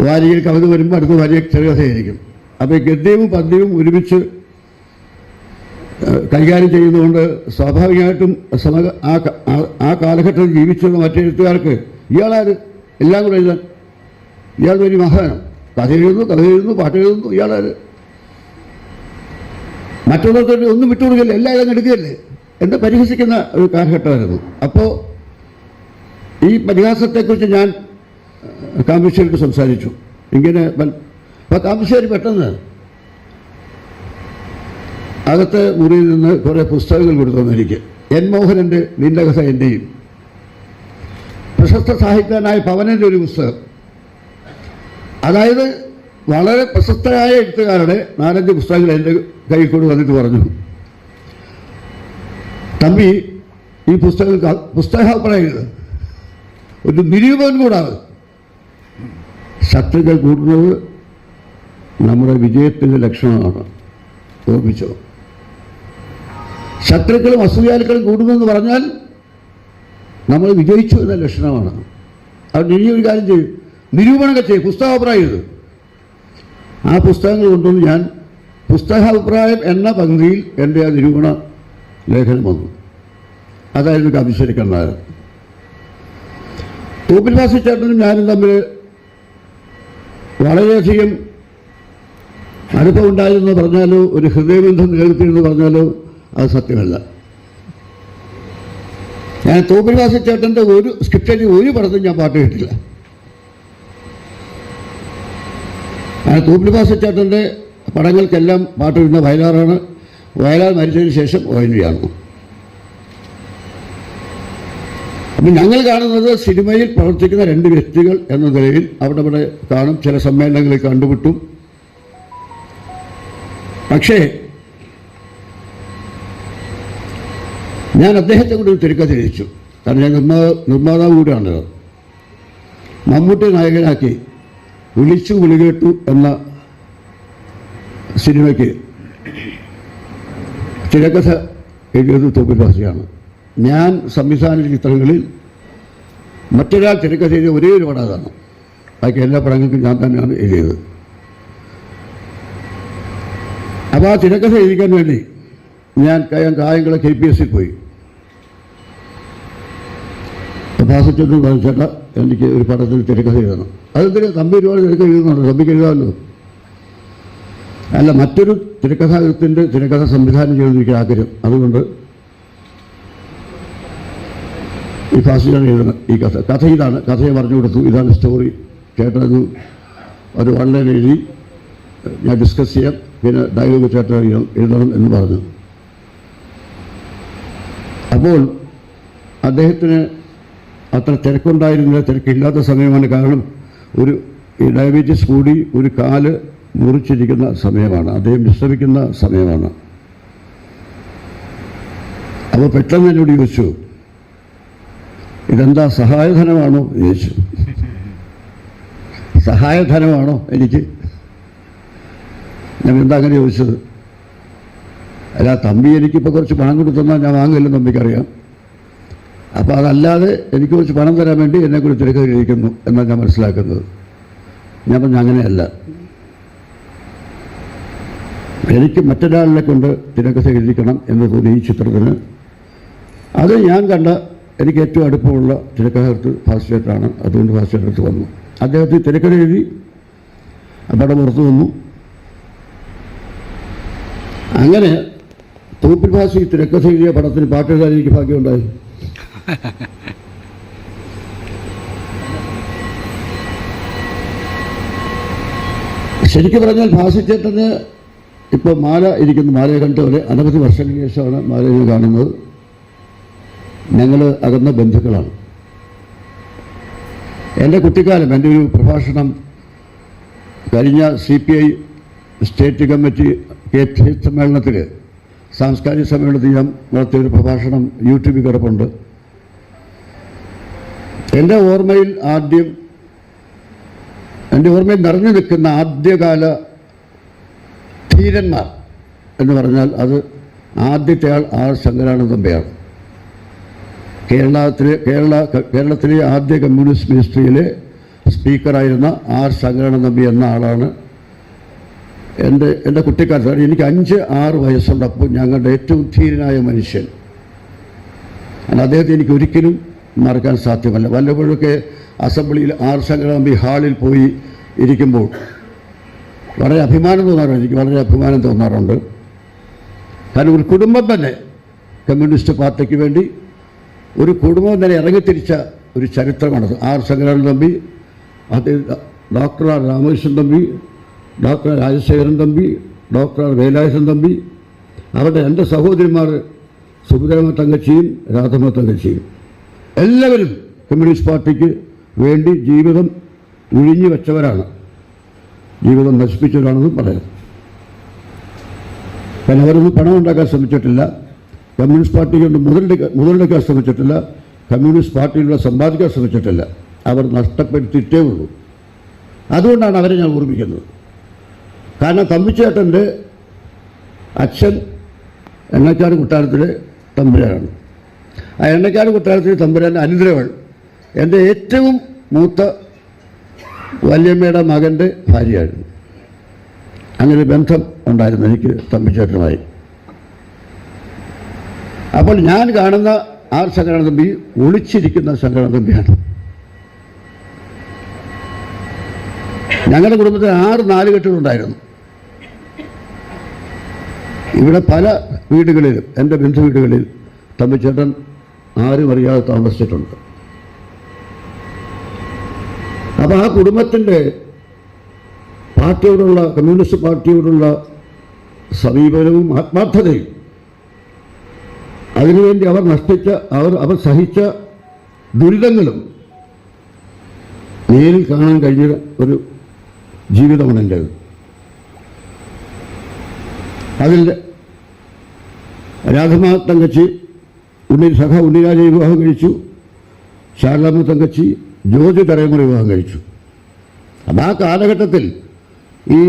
വാരികയിൽ കവിത വരുമ്പോൾ അടുത്ത വാരിക ചെറുകഥയായിരിക്കും അപ്പോൾ ഗദ്യവും പദ്യവും ഒരുമിച്ച് കൈകാര്യം ചെയ്യുന്നതുകൊണ്ട് സ്വാഭാവികമായിട്ടും സമ ആ ആ- കാലഘട്ടത്തിൽ ജീവിച്ചിരുന്ന മറ്റെഴുത്തുകാർക്ക് ഇയാളാര് എല്ലാം കൂടെ എഴുതാൻ? ഇയാൾ വലിയ മഹാനാണ്. കഥ എഴുതുന്നു കഥ എഴുതുന്നു പാട്ട് എഴുതുന്നു ഇയാളാര്? മറ്റുള്ളവർക്ക് ഒന്നും വിട്ടുകൊടുക്കില്ല എല്ലാ ഇതങ്ങ് എടുക്കുകയല്ലേ? എന്ന് പരിഹസിക്കുന്ന ഒരു കാലഘട്ടമായിരുന്നു. അപ്പോൾ ഈ പരിഹാസത്തെക്കുറിച്ച് ഞാൻ കാമ്പശ്ശേരിക്ക് സംസാരിച്ചു. ഇങ്ങനെ അപ്പം കാമ്പശ്ശേരി പെട്ടെന്ന് അകത്തെ മുറിയിൽ നിന്ന് കുറേ പുസ്തകങ്ങൾ കൊടുത്തു എനിക്ക് എൻ മോഹനന്റെ നിന്റെ കഥ എന്റെയും പ്രശസ്ത സാഹിത്യനായ പവനന്റെ ഒരു പുസ്തകം. അതായത് വളരെ പ്രശസ്തരായ എഴുത്തുകാരുടെ നാലഞ്ച് പുസ്തകങ്ങൾ എന്റെ കയ്യിൽ കൊണ്ട് വന്നിട്ട് പറഞ്ഞു. തമ്പി ഈ പുസ്തകങ്ങൾ ക- പുസ്തകാഭിപ്രായങ്ങൾ ഒരു നിരൂപകൻ കൂടാതെ ശത്രുക്കൾ കൂടുന്നത് നമ്മുടെ വിജയത്തിന്റെ ലക്ഷണമാണ്. ഓർമ്മിച്ചോ? ശത്രുക്കളും അസൂയാലുക്കളും കൂടുമെന്ന് പറഞ്ഞാൽ നമ്മൾ വിജയിച്ചു എന്ന ലക്ഷണമാണ്. അവർ ഇനി ഒരു കാര്യം ചെയ്യും. നിരൂപണമൊക്കെ ചെയ്യും. പുസ്തകാഭിപ്രായം ആ പുസ്തകങ്ങൾ കൊണ്ടുവന്ന് ഞാൻ പുസ്തകാഭിപ്രായം എന്ന പങ്ക്തിയിൽ എന്റെ ആ നിരൂപണ ലേഖനം വന്നു. അതായിരുന്നു കവിശ്വരിക്കണ്ണാരൻ കണ്ണാരൻ വാസി ചേട്ടനും ഞാനും തമ്മിൽ വളരെയധികം അടുപ്പമുണ്ടായിരുന്നു പറഞ്ഞാലോ ഒരു ഹൃദയബന്ധം നിലനിർത്തിയെന്ന് പറഞ്ഞാലോ അത് സത്യമല്ല. ഞാൻ തോപ്പിൽ ചേട്ടന്റെ ഒരു സ്ക്രിപ്റ്റിൽ ഒരു പടത്തും ഞാൻ പാട്ട് കേട്ടില്ല ഞാൻ തോപ്പിൽ ചേട്ടന്റെ പടങ്ങൾക്കെല്ലാം പാട്ട് കിട്ടുന്ന വയലാറാണ്. വയലാർ മരിച്ചതിന് ശേഷം ഒ എൻ വിയാണ് അപ്പം ഞങ്ങൾ കാണുന്നത് സിനിമയിൽ പ്രവർത്തിക്കുന്ന രണ്ട് വ്യക്തികൾ എന്ന നിലയിൽ അവിടെ ഇവിടെ കാണും. ചില സമ്മേളനങ്ങളിൽ കണ്ടുമുട്ടും. പക്ഷേ ഞാൻ അദ്ദേഹത്തെ കൊണ്ട് ഒരു തിരക്കഥ രചിച്ചു കാരണം ഞാൻ നിർമ്മാ നിർമ്മാതാവ് കൂടിയാണ്. മമ്മൂട്ടി നായകനാക്കി വിളിച്ചു വിളികേട്ടു എന്ന സിനിമയ്ക്ക് തിരക്കഥ എഴുതിയത് തോപ്പിൽ ഭാഷയാണ് ഞാൻ സംവിധാന ചിത്രങ്ങളിൽ മറ്റൊരാൾ തിരക്കഥ എഴുതിയ ഒരേ ഒരു പടം അതാണ്. ബാക്കി എല്ലാ പടങ്ങൾക്കും ഞാൻ തന്നെയാണ് എഴുതിയത്. അപ്പോൾ ആ തിരക്കഥ എഴുതിക്കാൻ വേണ്ടി ഞാൻ കയം Kayamkulam K P S C പോയി. പ്രഭാസച്ചന്ദ്രൻ പറഞ്ഞു എനിക്ക് ഒരു പടത്തിൽ തിരക്കഥ എഴുതണം. അതെന്തിനാ തമ്പി ഒരുപാട് തിരക്കഥ എഴുതുന്നുണ്ട്? തമ്പിക്ക് എഴുതാമല്ലോ. അല്ല മറ്റൊരു തിരക്കഥാകൃത്തിന്റെ തിരക്കഥ സംവിധാനം ചെയ്ത് എനിക്ക് ആഗ്രഹം അതുകൊണ്ട് ഈ ഫാസിലാണ് എഴുതുന്നത് ഈ കഥ. കഥ ഇതാണ്. കഥയെ പറഞ്ഞു കൊടുത്തു. ഇതാണ് സ്റ്റോറി ചേട്ടനത് ഒരു ഓൺലൈൻ എഴുതി. ഞാൻ ഡിസ്കസ് ചെയ്യാം. പിന്നെ ഡയലോഗ് ചേട്ടൻ എഴുതണം എന്ന് പറഞ്ഞു. അപ്പോൾ അദ്ദേഹത്തിന് അത്ര തിരക്കുണ്ടായിരുന്നില്ല. തിരക്കില്ലാത്ത സമയമാണ് കാരണം ഒരു ഈ ഡയബറ്റീസ് കൂടി ഒരു കാൽ മുറിച്ചിരിക്കുന്ന സമയമാണ്. അദ്ദേഹം വിശ്രമിക്കുന്ന സമയമാണ്. അപ്പോൾ പെട്ടെന്ന് എന്നോട് ചോദിച്ചു ഇതെന്താ സഹായധനമാണോ? യേശു. സഹായധനമാണോ എനിക്ക്? ഞാൻ എന്താ അങ്ങനെ ചോദിച്ചത്? അല്ല തമ്പി എനിക്കിപ്പോൾ കുറച്ച് പണം കൊടുത്തെന്നാൽ ഞാൻ വാങ്ങില്ലെന്ന് തമ്പിക്കറിയാം. അപ്പോൾ അതല്ലാതെ എനിക്ക് കുറച്ച് പണം തരാൻ വേണ്ടി എന്നെ കുറിച്ച് തിരക്കിരിക്കുന്നു എന്നാണ് ഞാൻ മനസ്സിലാക്കുന്നത്. ഞാൻ പറഞ്ഞ അങ്ങനെയല്ല. എനിക്ക് മറ്റൊരാളിനെ കൊണ്ട് തിരക്കഥ എഴുതിക്കണം എന്ന് തോന്നി ഈ ചിത്രത്തിന് അത് ഞാൻ കണ്ട എനിക്ക് ഏറ്റവും അടുപ്പമുള്ള തിരക്കഥകൃത്ത് ഫാസ്റ്റേറ്ററാണ് അതുകൊണ്ട് ഫാസ്റ്റേറ്റത്ത് വന്നു. അദ്ദേഹത്തിന് തിരക്കഥ എഴുതി പടം പുറത്തു വന്നു. അങ്ങനെ തൂപ്പിൽ ഈ തിരക്കഥ എഴുതിയ പടത്തിന് പാട്ടെഴുതാൻ എനിക്ക് ഭാഗ്യമുണ്ടായി. ശരിക്കും പറഞ്ഞാൽ ഭാസിച്ചേട്ടന് ഇപ്പോൾ മാല ഇരിക്കുന്ന. മാലയെ കണ്ടവരെ അനവധി വർഷങ്ങൾക്ക് ശേഷമാണ് മാലയെ കാണുന്നത്. ഞങ്ങൾ അകന്ന ബന്ധുക്കളാണ്. എന്റെ കുട്ടിക്കാലം എന്റെ ഒരു പ്രഭാഷണം കഴിഞ്ഞ C P I state committee K P സമ്മേളനത്തിൽ സാംസ്കാരിക സമ്മേളനത്തിൽ ഞാൻ നടത്തിയ ഒരു പ്രഭാഷണം യൂട്യൂബിൽ കിടപ്പുണ്ട്. എന്റെ ഓർമ്മയിൽ ആദ്യം എന്റെ ഓർമ്മയിൽ നിറഞ്ഞു നിൽക്കുന്ന ആദ്യകാല ധീരന്മാർ എന്ന് പറഞ്ഞാൽ അത് ആദ്യത്തെ ആൾ ആർ ശങ്കരാനന്ദ തമ്പയാണ് കേരളത്തിലെ കേരള കേരളത്തിലെ ആദ്യ കമ്മ്യൂണിസ്റ്റ് മിനിസ്ട്രിയിലെ സ്പീക്കറായിരുന്ന ആർ ശങ്കരൻ നമ്പി എന്ന ആളാണ്. എന്റെ എന്റെ കുട്ടിക്കാലത്ത് എനിക്ക് അഞ്ച് ആറ് വയസ്സുള്ളപ്പോൾ ഞങ്ങളുടെ ഏറ്റവും ധീരനായ മനുഷ്യൻ. അദ്ദേഹത്തെ എനിക്ക് ഒരിക്കലും മറക്കാൻ സാധ്യമല്ല. വല്ലപ്പോഴൊക്കെ അസംബ്ലിയിൽ ആർ ശങ്കരനമ്പി ഹാളിൽ പോയി ഇരിക്കുമ്പോൾ വളരെ അഭിമാനം തോന്നാറുണ്ട് എനിക്ക് വളരെ അഭിമാനം തോന്നാറുണ്ട്. കാരണം ഒരു കുടുംബം തന്നെ കമ്മ്യൂണിസ്റ്റ് പാർട്ടിക്ക് വേണ്ടി ഒരു കുടുംബം തന്നെ ഇറങ്ങിത്തിരിച്ച ഒരു ചരിത്രമാണ്. ആർ ശങ്കരൻ തമ്പി അദ്ദേഹം doctor R Ramakrishnan Thampi doctor Rajasekharan Thampi doctor R Velayudhan Thampi അവരുടെ രണ്ട് സഹോദരിമാർ സുഭദ്രമ തങ്കച്ചിയും രാധമ്മ തങ്കച്ചിയും. എല്ലാവരും കമ്മ്യൂണിസ്റ്റ് പാർട്ടിക്ക് വേണ്ടി ജീവിതം ഒഴിഞ്ഞു വെച്ചവരാണ്. ജീവിതം നശിപ്പിച്ചവരാണെന്ന് പറയാം. കാരണം അവരൊന്നും പണം ഉണ്ടാക്കാൻ ശ്രമിച്ചിട്ടില്ല. കമ്മ്യൂണിസ്റ്റ് പാർട്ടി കൊണ്ട് മുതലെടുക്കാൻ മുതലെടുക്കാൻ ശ്രമിച്ചിട്ടില്ല. കമ്മ്യൂണിസ്റ്റ് പാർട്ടിയിലൂടെ സമ്പാദിക്കാൻ ശ്രമിച്ചിട്ടില്ല. അവർ നഷ്ടപ്പെടുത്തിയിട്ടേ ഉള്ളൂ. അതുകൊണ്ടാണ് അവരെ ഞാൻ ഓർമ്മിക്കുന്നത്. കാരണം തമ്പിച്ചേട്ടന്റെ അച്ഛൻ എണ്ണക്കാട് കൊട്ടാരത്തിലെ തമ്പുരാനാണ്. ആ എണ്ണക്കാട് കൊട്ടാരത്തിലെ തമ്പുരാൻ അനുദ്രവൾ എന്റെ ഏറ്റവും മൂത്ത വല്യമ്മയുടെ മകന്റെ ഭാര്യയായിരുന്നു. അങ്ങനെ ബന്ധം ഉണ്ടായിരുന്നു എനിക്ക് തമ്പിച്ചേട്ടനുമായി. അപ്പോൾ ഞാൻ കാണുന്ന ആർ ശങ്കരൻ തമ്പി ഒളിച്ചിരിക്കുന്ന ശങ്കരൻ തമ്പിയാണ് ഞങ്ങളുടെ കുടുംബത്തിൽ ആറ് നാല് നാലുകെട്ടുകളുണ്ടായിരുന്നു ഇവിടെ പല വീടുകളിലും എന്റെ ബന്ധു വീടുകളിൽ തമ്പിച്ചേട്ടൻ ആരും അറിയാതെ താമസിച്ചിട്ടുണ്ട്. അപ്പോൾ ആ കുടുംബത്തിന്റെ പാർട്ടിയോടുള്ള കമ്മ്യൂണിസ്റ്റ് പാർട്ടിയോടുള്ള സമീപനവും ആത്മാർത്ഥതയും അതിനുവേണ്ടി അവർ നഷ്ടിച്ച അവർ അവർ സഹിച്ച ദുരിതങ്ങളും നേരിൽ കാണാൻ കഴിഞ്ഞ ഒരു ജീവിതമാണ് എന്റേത് അതിൽ രാധമ തങ്കച്ചി ഉണ്ണി സഖ ഉണ്ണിരാജ വിവാഹം കഴിച്ചു. ശാരദാമ്മ തങ്കച്ചി ജോജ് തരയമുറ വിവാഹം കഴിച്ചു. അപ്പം ആ കാലഘട്ടത്തിൽ ഈ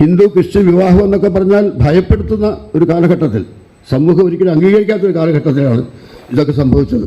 ഹിന്ദു ക്രിസ്ത്യൻ വിവാഹം എന്നൊക്കെ പറഞ്ഞാൽ ഭയപ്പെടുത്തുന്ന ഒരു കാലഘട്ടത്തിൽ സമൂഹം ഒരിക്കലും അംഗീകരിക്കാത്തൊരു കാലഘട്ടത്തിലാണ് ഇതൊക്കെ സംഭവിച്ചത്.